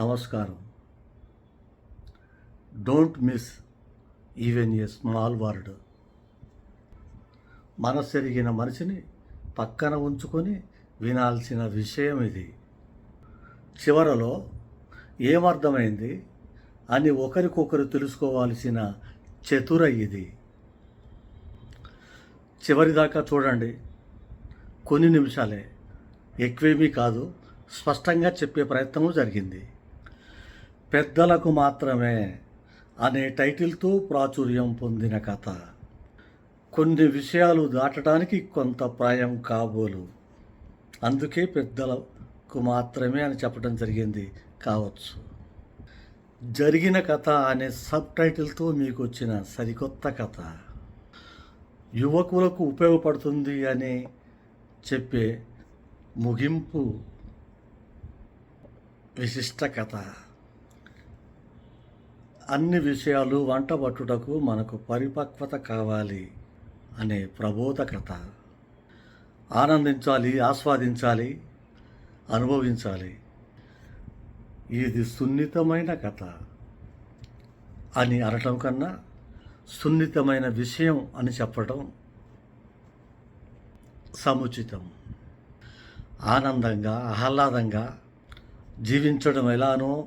నమస్కారం. Don't miss even a small word మనసెరిగిన మనిషిని పక్కన ఉంచుకొని వినాల్సిన విషయం ఇది. చివరలో ఏమర్థమైంది? అని ఒకరికొకరు తెలుసుకోవాల్సిన చతుర ఇది. చివరిదాకా చూడండి. కొన్ని నిమిషాలే. ఎక్కువేమీ కాదు. స్పష్టంగా చెప్పే ప్రయత్నము జరిగింది. పెద్దలకు మాత్రమే అనే టైటిల్తో ప్రాచుర్యం పొందిన కథ. కొన్ని విషయాలు దాటడానికి కొంత ప్రాయం కాబోలు. అందుకే పెద్దలకు మాత్రమే అని చెప్పడం జరిగింది కావచ్చు. జరిగిన కథ అనే సబ్ టైటిల్తో మీకు వచ్చిన సరికొత్త కథ. యువకులకు ఉపయోగపడుతుంది అని చెప్పే ముగింపు. విశిష్ట కథ. అన్ని విషయాలు వంట పట్టుటకు మనకు పరిపక్వత కావాలి అనే ప్రబోధ కథ ఆనందించాలి ఆస్వాదించాలి అనుభవించాలి. ఇది సున్నితమైన కథ. అని అనటం కన్నా సున్నితమైన విషయం అని చెప్పడం సముచితం. ఆనందంగా ఆహ్లాదంగా జీవించడం ఎలానో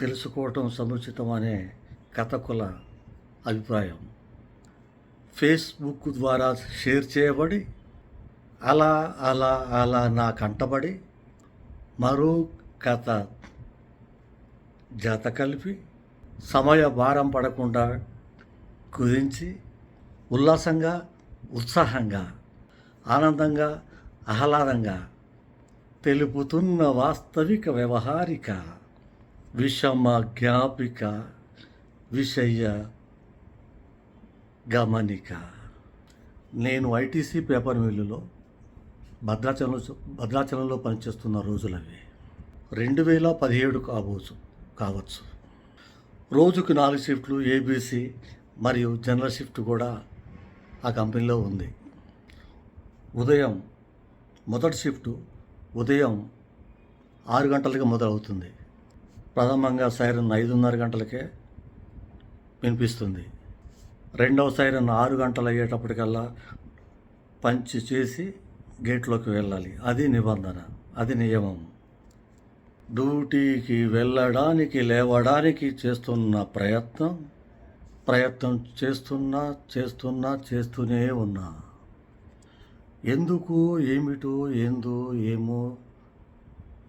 తెలుసుకోవటం సముచితం అనే కథకుల అభిప్రాయం. ఫేస్బుక్ ద్వారా షేర్ చేయబడి అలా అలా అలా నా కంటబడి మరో కథ జత కలిపి సమయ భారం పడకుండా కుదించి ఉల్లాసంగా ఉత్సాహంగా ఆనందంగా ఆహ్లాదంగా తెలుపుతున్న వాస్తవిక వ్యవహారిక విషమ జ్ఞాపిక విషయ గమనిక. నేను ఐటీసీ పేపర్ మిల్లులో భద్రాచలంలో భద్రాచలంలో పనిచేస్తున్న రోజులవి. రెండు వేల పదిహేడు కావచ్చు కావచ్చు. రోజుకు నాలుగు షిఫ్ట్లు ఏబీసీ మరియు జనరల్ షిఫ్ట్ కూడా ఆ కంపెనీలో ఉంది. ఉదయం మొదటి షిఫ్ట్ ఉదయం ఆరు గంటలకి మొదలవుతుంది. ప్రథమంగా సైరన్ ఐదున్నర గంటలకే వినిపిస్తుంది. రెండవ సైరన్ ఆరు గంటలు అయ్యేటప్పటికల్లా పంచి చేసి గేట్లోకి వెళ్ళాలి. అది నిబంధన అది నియమం. డ్యూటీకి వెళ్ళడానికి లేవడానికి చేస్తున్న ప్రయత్నం ప్రయత్నం చేస్తున్నా చేస్తున్నా చేస్తూనే ఉన్నా. ఎందుకు ఏమిటో ఏందో ఏమో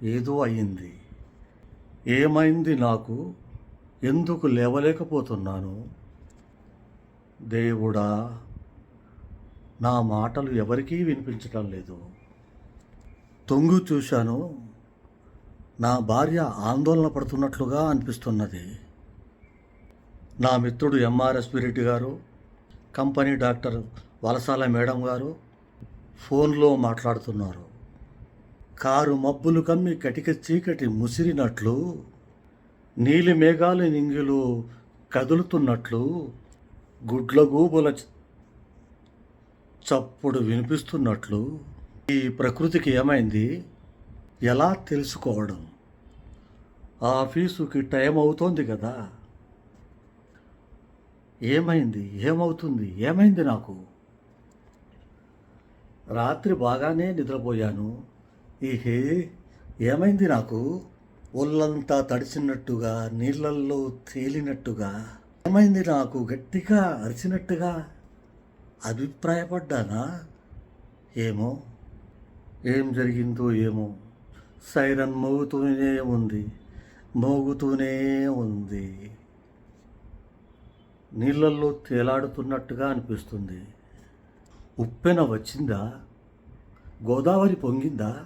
ఏదో అయ్యింది. ఏమైంది నాకు? ఎందుకు లేవలేకపోతున్నాను? దేవుడా నా మాటలు ఎవరికీ వినిపించటం లేదు. తొంగు చూశాను. నా భార్య ఆందోళన పడుతున్నట్లుగా అనిపిస్తున్నది. నా మిత్రుడు ఎంఆర్ఎస్ రెడ్డి గారు కంపెనీ డాక్టర్ వలసాల మేడం గారు ఫోన్లో మాట్లాడుతున్నారు. కారు మబ్బులు కమ్మి కటిక చీకటి ముసిరినట్లు నీలి మేఘాలు నింగిలు కదులుతున్నట్లు గుడ్లగూబుల చప్పుడు వినిపిస్తున్నట్లు. ఈ ప్రకృతికి ఏమైంది? ఎలా తెలుసుకోవడం? ఆఫీసుకి టైం అవుతోంది కదా. ఏమైంది? ఏమవుతుంది? ఏమైంది నాకు? రాత్రి బాగానే నిద్రపోయాను. ఈహే ఏమైంది నాకు? ఒళ్ళంతా తడిచినట్టుగా నీళ్ళల్లో తేలినట్టుగా ఏమైంది నాకు? గట్టిగా అరిచినట్టుగా అభిప్రాయపడ్డానా? ఏమో ఏం జరిగిందో ఏమో. సైరన్ మోగుతూనే ఉంది మోగుతూనే ఉంది. నీళ్ళల్లో తేలాడుతున్నట్టుగా అనిపిస్తుంది. ఉప్పెన వచ్చిందా? గోదావరి పొంగిందా?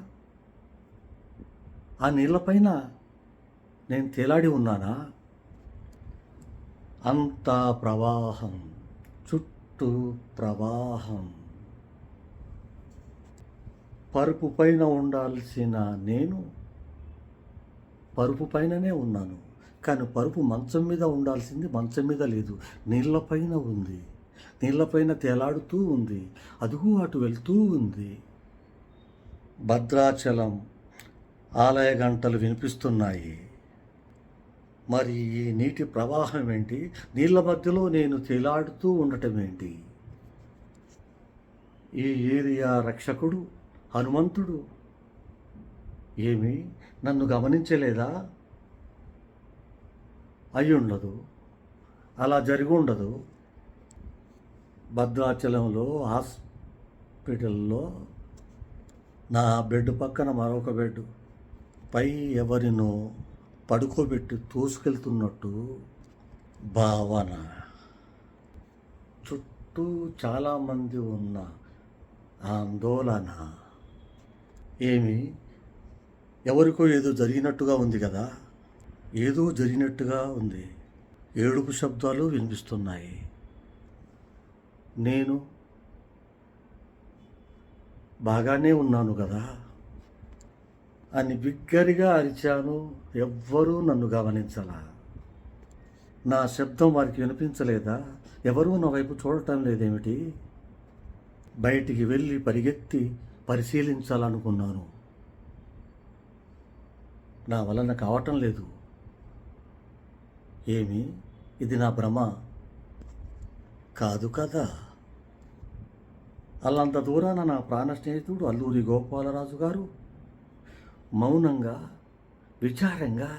ఆ నీళ్ళపైన నేను తేలాడి ఉన్నానా? అంతా ప్రవాహం చుట్టూ ప్రవాహం. పరుపు పైన ఉండాల్సిన నేను పరుపు పైననే ఉన్నాను. కానీ పరుపు మంచం మీద ఉండాల్సింది మంచం మీద లేదు. నీళ్ళపైన ఉంది. నీళ్ళపైన తేలాడుతూ ఉంది. అదుగు అటు వెళ్తూ ఉంది. భద్రాచలం ఆలయ గంటలు వినిపిస్తున్నాయి. మరి ఈ నీటి ప్రవాహం ఏంటి? నీళ్ళ మధ్యలో నేను తేలాడుతూ ఉండటం ఏంటి? ఈ ఏరియా రక్షకుడు హనుమంతుడు ఏమి నన్ను గమనించలేదా? అయ్యుండదు అలా జరిగి ఉండదు. భద్రాచలంలో హాస్పిటల్లో నా బెడ్ పక్కన మరొక బెడ్. పై ఎవరినో పడుకోబెట్టి తోసుకెళ్తున్నట్టు భావన. చుట్టూ చాలామంది ఉన్న ఆందోళన. ఏమి? ఎవరికో ఏదో జరిగినట్టుగా ఉంది కదా? ఏదో జరిగినట్టుగా ఉంది. ఏడుపు శబ్దాలు వినిపిస్తున్నాయి. నేను బాగానే ఉన్నాను కదా? అని బిగ్గరగా అరిచాను ఎవ్వరూ నన్ను గమనించలా. నా శబ్దం వారికి వినిపించలేదా? ఎవరూ నా వైపు చూడటం లేదేమిటి? బయటికి వెళ్ళి పరిగెత్తి పరిశీలించాలనుకున్నాను. నా వలన కావటం లేదు. ఏమి? ఇది నా భ్రమ. కాదు కదా. అల్లంత దూరాన నా ప్రాణ స్నేహితుడు అల్లూరి గోపాలరాజు గారు మౌనంగా విచారంగా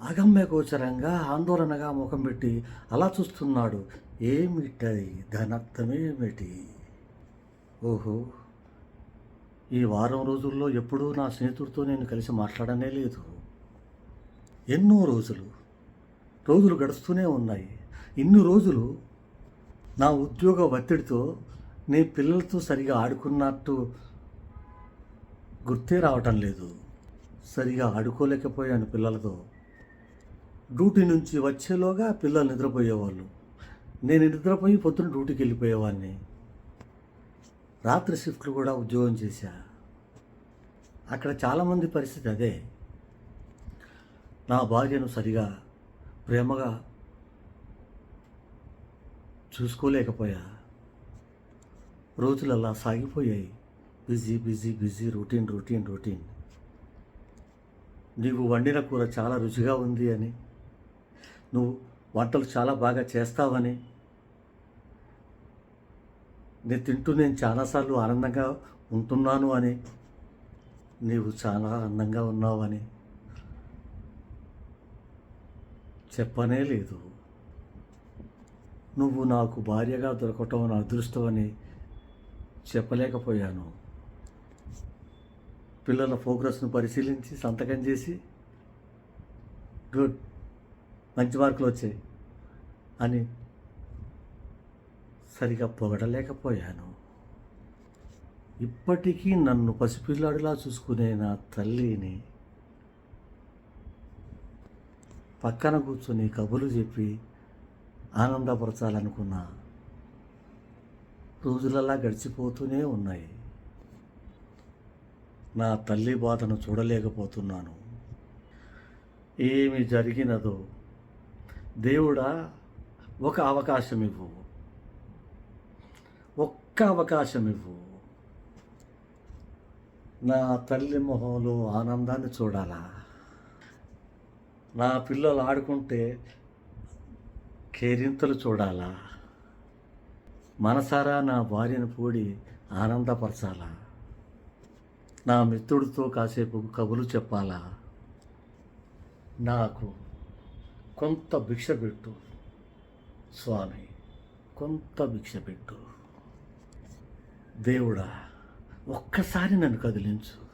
అగమ్యగోచరంగా ఆందోళనగా ముఖం పెట్టి అలా చూస్తున్నాడు. ఏమిటది? ధనర్థమేమిటి ఓహో! ఈ వారం రోజుల్లో ఎప్పుడూ నా స్నేహితుడితో నేను కలిసి మాట్లాడనే లేదు. ఎన్నో రోజులు రోజులు గడుస్తూనే ఉన్నాయి. ఇన్ని రోజులు నా ఉద్యోగ ఒత్తిడితో నీ పిల్లలతో సరిగా ఆడుకున్నట్టు గుర్తే రావటం లేదు. సరిగా ఆడుకోలేకపోయాను పిల్లలతో. డ్యూటీ నుంచి వచ్చేలోగా పిల్లలు నిద్రపోయేవాళ్ళు. నేను నిద్రపోయి పొద్దున డ్యూటీకి వెళ్ళిపోయేవాడిని. రాత్రి షిఫ్ట్లు కూడా ఉద్యోగం చేశా. అక్కడ చాలామంది పరిస్థితి అదే. నా భార్యను సరిగా ప్రేమగా చూసుకోలేకపోయా. రోజులు అలా సాగిపోయాయి. Busy busy busy routine routine routine. నీవు వండిన కూర చాలా రుచిగా ఉంది అని నువ్వు వంటలు చాలా బాగా చేస్తావని నేను తింటూ నేను చాలాసార్లు ఆనందంగా ఉంటున్నాను అని నీవు చాలా అందంగా ఉన్నావని చెప్పనే లేదు. నువ్వు నాకు భార్యగా దొరకటం నా అదృష్టం అని చెప్పలేకపోయాను. పిల్లల ప్రోగ్రెస్ను పరిశీలించి సంతకం చేసి గుడ్ మంచి మార్కులు వచ్చాయి అని సరిగా పొగడలేకపోయాను. ఇప్పటికీ నన్ను పసిపిల్లాడిలా చూసుకునే నా తల్లిని పక్కన కూర్చొని కబుర్లు చెప్పి ఆనందపరచాలనుకున్న రోజులలా గడిచిపోతూనే ఉన్నాయి. నా తల్లి బాధను చూడలేకపోతున్నాను. ఏమి జరిగినదో దేవుడా ఒక అవకాశం ఇవ్వు ఒక్క అవకాశం ఇవ్వు నా తల్లి మొహంలో ఆనందాన్ని చూడాలా? నా పిల్లలు ఆడుకుంటే కేరింతలు చూడాలా? మనసారా నా భార్యను పూడి ఆనందపరచాలా? నా మిత్రుడితో కాసేపు కబులు చెప్పాలా? నాకు కొంత భిక్ష పెట్టు స్వామి కొంత భిక్ష పెట్టు. దేవుడా ఒక్కసారి నన్ను కదిలించు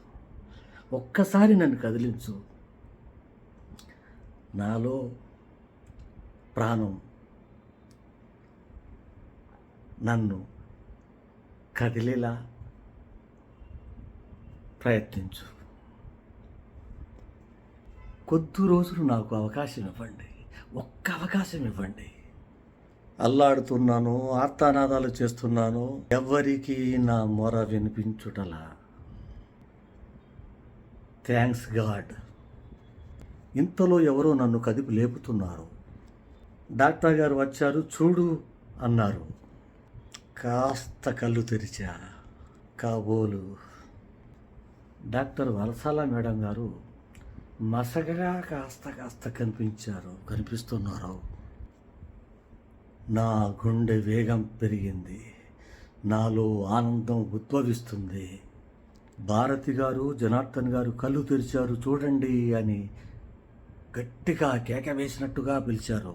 ఒక్కసారి నన్ను కదిలించు. నాలో ప్రాణం నన్ను కదిలేలా? ప్రయత్నించు. కొద్ది రోజులు నాకు అవకాశం ఇవ్వండి. ఒక్క అవకాశం ఇవ్వండి. అల్లాడుతున్నాను ఆర్తానాదాలు చేస్తున్నాను ఎవ్వరికీ నా మొర వినిపించుటలా. Thanks God. ఇంతలో ఎవరో నన్ను కదిపి లేపుతున్నారు. డాక్టర్ గారు వచ్చారు చూడు అన్నారు. కాస్త కళ్ళు తెరిచా. కాబోలు డాక్టర్ వరసాల మేడం గారు మసగగా కాస్త కాస్త కనిపించారు. కనిపిస్తున్నారు. నా గుండె వేగం పెరిగింది. నాలో ఆనందం ఉద్భవిస్తుంది. భారతి గారు జనార్దన్ గారు కళ్ళు తెరిచారు. చూడండి అని గట్టిగా కేక వేసినట్టుగా పిలిచారు.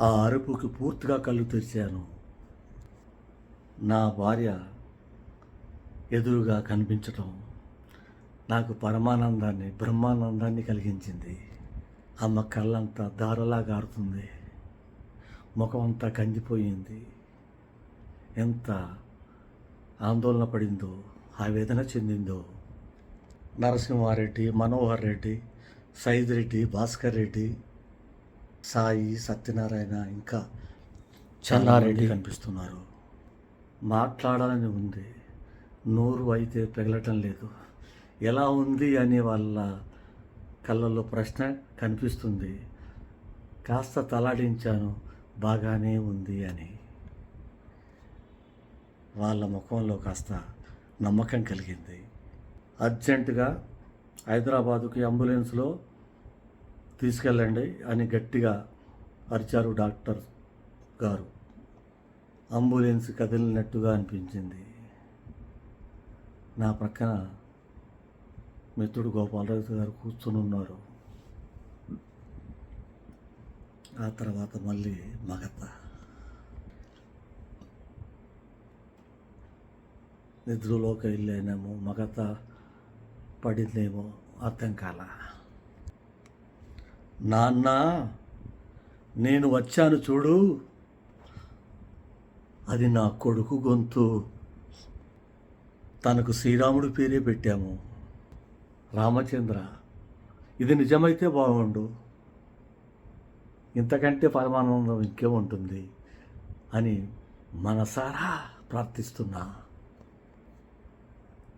ఆ అరుపుకి పూర్తిగా కళ్ళు తెరిచాను. నా భార్య ఎదురుగా కనిపించటం నాకు పరమానందాన్ని బ్రహ్మానందాన్ని కలిగించింది. అమ్మ కళ్ళంతా దారలా గారుతుంది ముఖం అంతా కందిపోయింది ఎంత ఆందోళన పడిందో ఆవేదన చెందిందో. నరసింహారెడ్డి మనోహర్ రెడ్డి సైద్ రెడ్డి భాస్కర్ రెడ్డి సాయి సత్యనారాయణ ఇంకా చల్లారెడ్డి కనిపిస్తున్నారు. మాట్లాడాలని ఉంది. నోరు అయితే పెగలటం లేదు. ఎలా ఉంది అనే వాళ్ళ కళ్ళల్లో ప్రశ్న కనిపిస్తుంది. కాస్త తలాడించాను బాగానే ఉంది అని. వాళ్ళ ముఖంలో కాస్త నమ్మకం కలిగింది. అర్జెంటుగా హైదరాబాదుకి అంబులెన్స్లో తీసుకెళ్ళండి అని గట్టిగా అరిచారు డాక్టర్ గారు. అంబులెన్స్ కదిలినట్టుగా అనిపించింది. నా ప్రక్కన మిత్రుడు గోపాలరాజు గారు కూర్చుని ఉన్నారు. ఆ తర్వాత మళ్ళీ మగత. నిద్రలోకి వెళ్ళానేమో మగత పడిందేమో అర్థం కాల. నాన్న నేను వచ్చాను చూడు. అది నా కొడుకు గొంతు. తనకు శ్రీరాముడు పేరే పెట్టాము. రామచంద్ర ఇది నిజమైతే బాగుండు. ఇంతకంటే పరమానందం ఇంకే ఉంటుంది అని మనసారా ప్రార్థిస్తున్నా.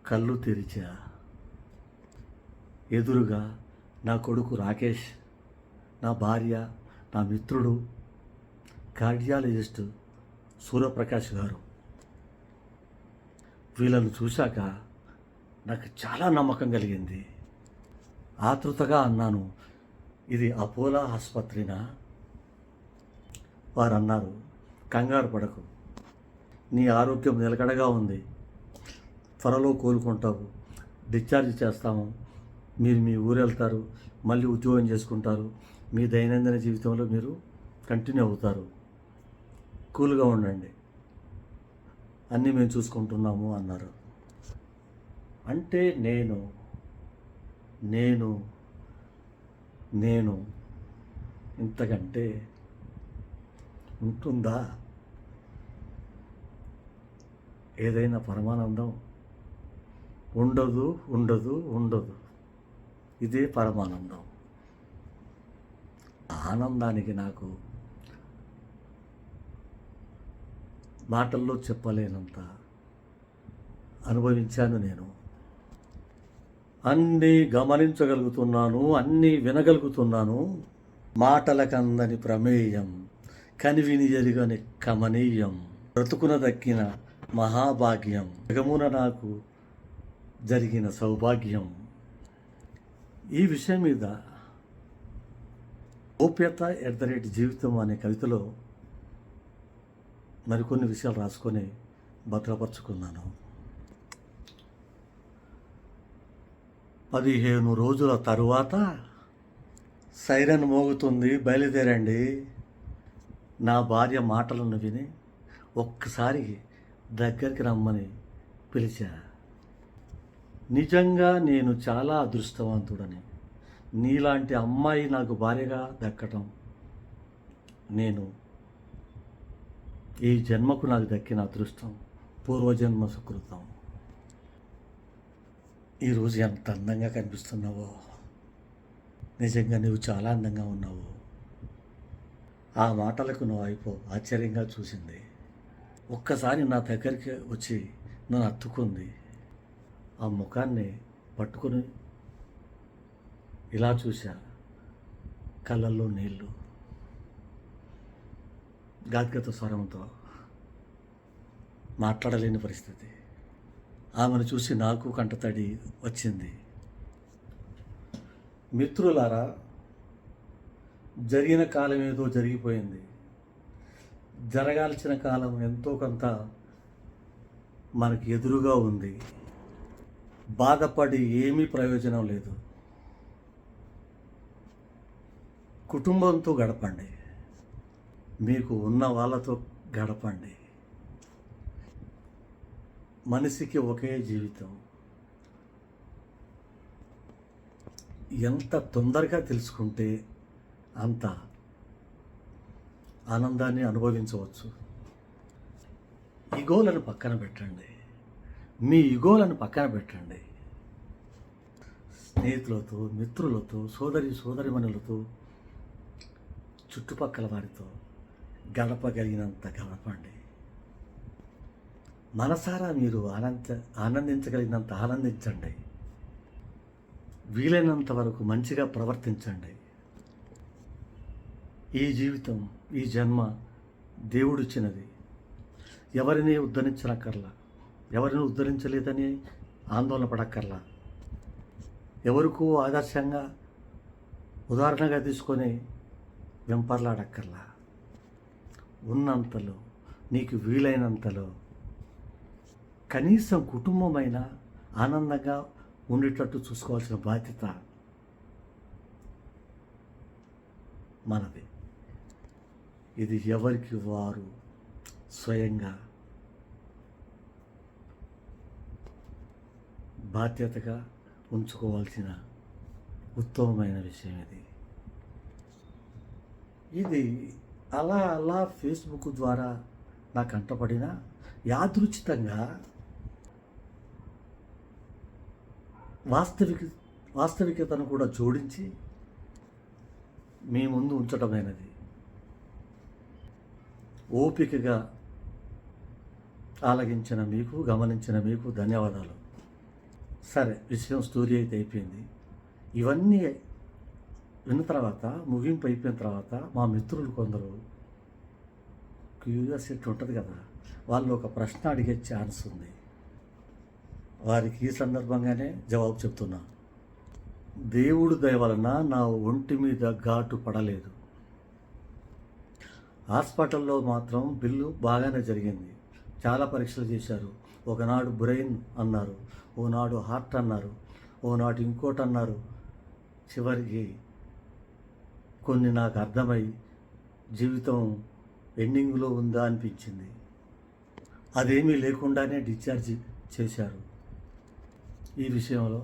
కళ్ళు తెరిచా. ఎదురుగా నా కొడుకు రాకేష్ నా భార్య నా మిత్రుడు కార్డియాలజిస్ట్ సూర్యప్రకాష్ గారు. వీళ్ళను చూశాక నాకు చాలా నమ్మకం కలిగింది. ఆతృతగా అన్నాను ఇది అపోలో ఆసుపత్రినా? వారు అన్నారు కంగారు పడకు. నీ ఆరోగ్యం నిలకడగా ఉంది. త్వరలో కోలుకుంటావు. డిశ్చార్జ్ చేస్తాము. మీరు మీ ఊరు వెళ్తారు. మళ్ళీ ఉద్యోగం చేసుకుంటారు. మీ దైనందిన జీవితంలో మీరు కంటిన్యూ అవుతారు. కూల్గా ఉండండి. అన్నీ మేము చూసుకుంటున్నాము అన్నారు. అంటే నేను నేను నేను ఇంతకంటే ఉంటుందా? ఏదైనా పరమానందం ఉండదు ఉండదు ఉండదు. ఇదే పరమానందం. ఆనందానికి నాకు మాటల్లో చెప్పలేనంత అనుభవించాను నేను. అన్నీ గమనించగలుగుతున్నాను అన్నీ వినగలుగుతున్నాను. మాటలకందని ప్రమేయం కనివిని జరిగని కమనీయం బ్రతుకున దక్కిన మహాభాగ్యం జగమున నాకు జరిగిన సౌభాగ్యం. ఈ విషయం మీద గోప్యత ఎట్ ద రేట్ జీవితం అనే కవితలో మరికొన్ని విషయాలు రాసుకొని భద్రపరుచుకున్నాను. పదిహేను రోజుల తరువాత సైరన్ మోగుతుంది బయలుదేరండి. నా భార్య మాటలను విని ఒక్కసారి దగ్గరికి రమ్మని పిలిచా. నిజంగా నేను చాలా అదృష్టవంతుడని. నీలాంటి అమ్మాయి నాకు భార్యగా దక్కటం నేను ఈ జన్మకు నాకు దక్కిన అదృష్టం. పూర్వజన్మ సుకృతం. ఈరోజు ఎంత అందంగా కనిపిస్తున్నావో. నిజంగా నువ్వు చాలా అందంగా ఉన్నావు. ఆ మాటలకు నువ్వు అయిపో ఆశ్చర్యంగా చూసింది. ఒక్కసారి నా దగ్గరికి వచ్చి నన్ను అత్తుకుంది. ఆ ముఖాన్ని పట్టుకొని ఇలా చూశా. కళ్ళల్లో నీళ్ళు గాద్గత స్వరంతో మాట్లాడలేని పరిస్థితి. ఆమెను చూసి నాకు కంటతడి వచ్చింది. మిత్రులారా జరిగిన కాలం ఏదో జరిగిపోయింది. జరగాల్సిన కాలం ఎంతో కొంత మనకి ఎదురుగా ఉంది. బాధపడి ఏమీ ప్రయోజనం లేదు. కుటుంబంతో గడపండి. మీకు ఉన్న వాళ్ళతో గడపండి. మనిషికి ఒకే జీవితం. ఎంత తొందరగా తెలుసుకుంటే అంత ఆనందాన్ని అనుభవించవచ్చు. ఇగోలను పక్కన పెట్టండి. మీ ఇగోలను పక్కన పెట్టండి. స్నేహితులతో మిత్రులతో సోదరి సోదరిమణులతో చుట్టుపక్కల వారితో గడపగలిగినంత గడపండి. మనసారా మీరు ఆనంద ఆనందించగలిగినంత ఆనందించండి. వీలైనంత వరకు మంచిగా ప్రవర్తించండి. ఈ జీవితం ఈ జన్మ దేవుడిచ్చినది. ఎవరిని ఉద్ధరించనక్కర్లా. ఎవరిని ఉద్ధరించలేదని ఆందోళన పడక్కర్లా. ఎవరికూ ఆదర్శంగా ఉదాహరణగా తీసుకొని వెంపర్లాడక్కర్లా. ఉన్నంతలో నీకు వీలైనంతలో కనీసం కుటుంబమైన ఆనందంగా ఉండేటట్టు చూసుకోవాల్సిన బాధ్యత మనది. ఇది ఎవరికి వారు స్వయంగా బాధ్యతగా ఉంచుకోవాల్సిన ఉత్తమమైన విషయం ఇది. ఇది అలా అలా ఫేస్బుక్ ద్వారా నాకు అంటపడిన యాదృచితంగా వాస్తవిక వాస్తవికతను కూడా జోడించి మీ ముందు ఉంచటమైనది. ఓపికగా ఆలగించిన మీకు గమనించిన మీకు ధన్యవాదాలు. సరే విషయం స్టోరీ అయితే అయిపోయింది. ఇవన్నీ విన్న తర్వాత ముగింపు అయిపోయిన తర్వాత మా మిత్రులు కొందరు క్యూరియాసిటీ ఉంటుంది కదా వాళ్ళు ఒక ప్రశ్న అడిగే ఛాన్స్ ఉంది. వారికి ఈ సందర్భంగానే జవాబు చెప్తున్నా. దేవుడు దయ వలన నా ఒంటి మీద ఘాటు పడలేదు. హాస్పిటల్లో మాత్రం బిల్లు బాగానే జరిగింది. చాలా పరీక్షలు చేశారు. ఒకనాడు బ్రెయిన్ అన్నారు. ఓనాడు హార్ట్ అన్నారు. ఓనాడు ఇంకోటి అన్నారు. చివరికి కొన్ని నాకు అర్థమై జీవితం ఎండింగ్లో ఉందా అనిపించింది. అదేమీ లేకుండానే డిశ్చార్జ్ చేశారు. ఈ విషయంలో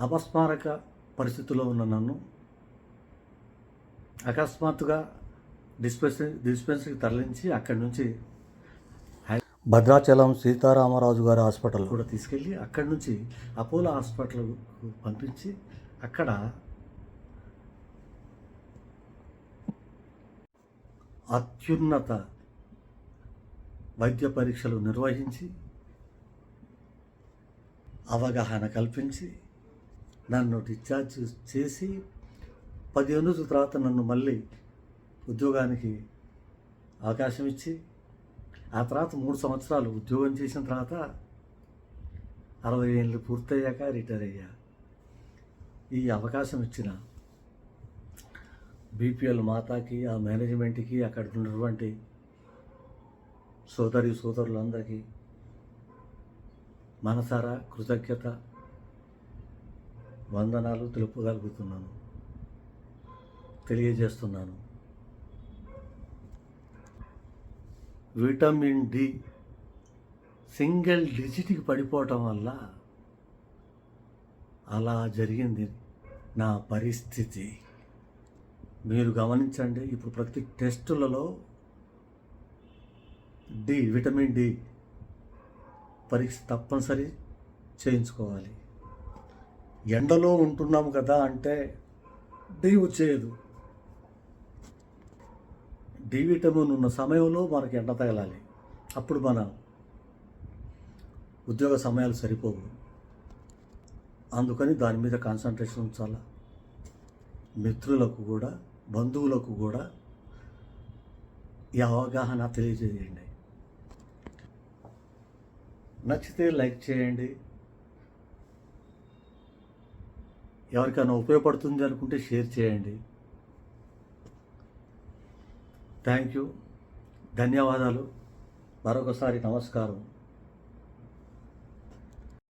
అపస్మారక పరిస్థితిలో ఉన్న నన్ను అకస్మాత్తుగా డిస్పెన్సరీ డిస్పెన్సరీకి తరలించి అక్కడి నుంచి భద్రాచలం సీతారామరాజు గారి హాస్పిటల్. కూడా తీసుకెళ్ళి అక్కడి నుంచి అపోలో హాస్పిటల్కు పంపించి అక్కడ అత్యున్నత వైద్య పరీక్షలు నిర్వహించి అవగాహన కల్పించి నన్ను డిశ్చార్జ్ చేసి పదిహేను రోజుల తర్వాత నన్ను మళ్ళీ ఉద్యోగానికి అవకాశం ఇచ్చి ఆ తర్వాత మూడు సంవత్సరాలు ఉద్యోగం చేసిన తర్వాత అరవై ఏళ్ళు పూర్తయ్యాక రిటైర్ అయ్యా. ఈ అవకాశం ఇచ్చిన బీపీఎల్ మాతాకి ఆ మేనేజ్మెంట్కి అక్కడ ఉన్నటువంటి సోదరి సోదరులందరికీ మనసారా కృతజ్ఞత వందనాలు తెలుపగలుగుతున్నాను. తెలియజేస్తున్నాను. విటమిన్ డి సింగిల్ డిజిట్కి పడిపోవటం వల్ల అలా జరిగింది నా పరిస్థితి. మీరు గమనించండి ఇప్పుడు ప్రతి టెస్టులలో డి విటమిన్ డి పరీక్ష తప్పనిసరి చేయించుకోవాలి. ఎండలో ఉంటున్నాము కదా అంటే డి చేయదు. డి విటమిన్ ఉన్న సమయంలో మనకి ఎండ తగలాలి. అప్పుడు మన ఉద్యోగ సమయాలు సరిపోవు. అందుకని దాని మీద కాన్సన్ట్రేషన్ ఉంచాలా? మిత్రులకు కూడా బంధువులకు కూడా ఈ అవగాహన తెలియజేయండి. నచ్చితే లైక్ చేయండి. ఎవరికైనా ఉపయోగపడుతుంది అనుకుంటే షేర్ చేయండి. Thank you. ధన్యవాదాలు. మరొకసారి నమస్కారం.